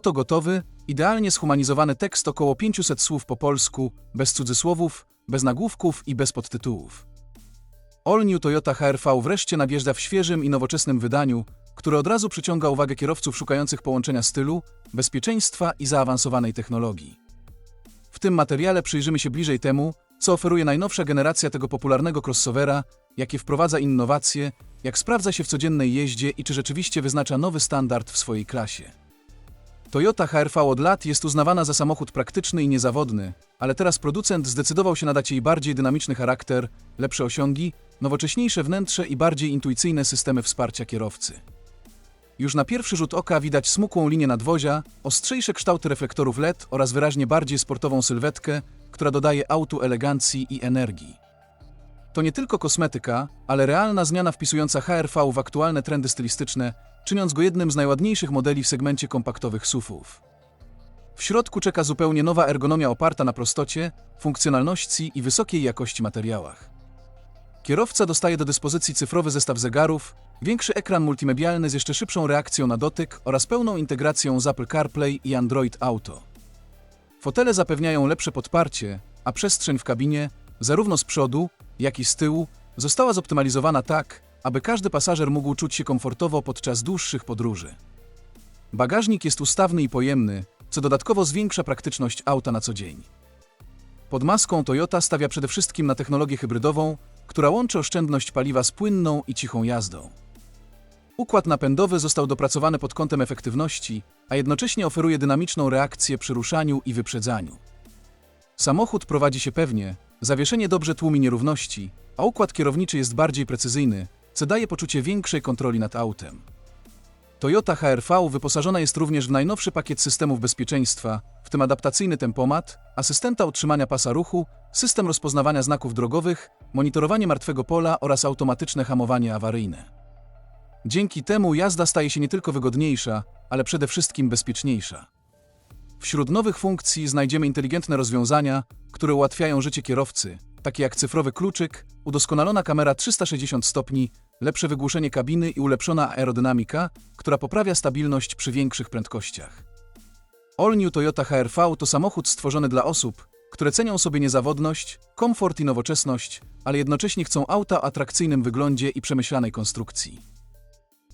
Oto gotowy, idealnie zhumanizowany tekst około 500 słów po polsku, bez cudzysłowów, bez nagłówków i bez podtytułów. All New Toyota HR-V wreszcie nadjeżdża w świeżym i nowoczesnym wydaniu, które od razu przyciąga uwagę kierowców szukających połączenia stylu, bezpieczeństwa i zaawansowanej technologii. W tym materiale przyjrzymy się bliżej temu, co oferuje najnowsza generacja tego popularnego crossovera, jakie wprowadza innowacje, jak sprawdza się w codziennej jeździe i czy rzeczywiście wyznacza nowy standard w swojej klasie. Toyota HR-V od lat jest uznawana za samochód praktyczny i niezawodny, ale teraz producent zdecydował się nadać jej bardziej dynamiczny charakter, lepsze osiągi, nowocześniejsze wnętrze i bardziej intuicyjne systemy wsparcia kierowcy. Już na pierwszy rzut oka widać smukłą linię nadwozia, ostrzejsze kształty reflektorów LED oraz wyraźnie bardziej sportową sylwetkę, która dodaje autu elegancji i energii. To nie tylko kosmetyka, ale realna zmiana wpisująca HR-V w aktualne trendy stylistyczne, czyniąc go jednym z najładniejszych modeli w segmencie kompaktowych SUV-ów. W środku czeka zupełnie nowa ergonomia oparta na prostocie, funkcjonalności i wysokiej jakości materiałach. Kierowca dostaje do dyspozycji cyfrowy zestaw zegarów, większy ekran multimedialny z jeszcze szybszą reakcją na dotyk oraz pełną integracją z Apple CarPlay i Android Auto. Fotele zapewniają lepsze podparcie, a przestrzeń w kabinie, zarówno z przodu, jak i z tyłu, została zoptymalizowana tak, aby każdy pasażer mógł czuć się komfortowo podczas dłuższych podróży. Bagażnik jest ustawny i pojemny, co dodatkowo zwiększa praktyczność auta na co dzień. Pod maską Toyota stawia przede wszystkim na technologię hybrydową, która łączy oszczędność paliwa z płynną i cichą jazdą. Układ napędowy został dopracowany pod kątem efektywności, a jednocześnie oferuje dynamiczną reakcję przy ruszaniu i wyprzedzaniu. Samochód prowadzi się pewnie, zawieszenie dobrze tłumi nierówności, a układ kierowniczy jest bardziej precyzyjny, co daje poczucie większej kontroli nad autem. Toyota HR-V wyposażona jest również w najnowszy pakiet systemów bezpieczeństwa, w tym adaptacyjny tempomat, asystenta utrzymania pasa ruchu, system rozpoznawania znaków drogowych, monitorowanie martwego pola oraz automatyczne hamowanie awaryjne. Dzięki temu jazda staje się nie tylko wygodniejsza, ale przede wszystkim bezpieczniejsza. Wśród nowych funkcji znajdziemy inteligentne rozwiązania, które ułatwiają życie kierowcy, takie jak cyfrowy kluczyk, udoskonalona kamera 360 stopni, lepsze wygłuszenie kabiny i ulepszona aerodynamika, która poprawia stabilność przy większych prędkościach. All New Toyota HR-V to samochód stworzony dla osób, które cenią sobie niezawodność, komfort i nowoczesność, ale jednocześnie chcą auta o atrakcyjnym wyglądzie i przemyślanej konstrukcji.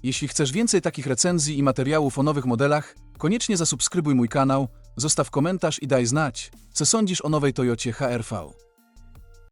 Jeśli chcesz więcej takich recenzji i materiałów o nowych modelach, koniecznie zasubskrybuj mój kanał, zostaw komentarz i daj znać, co sądzisz o nowej Toyocie HR-V.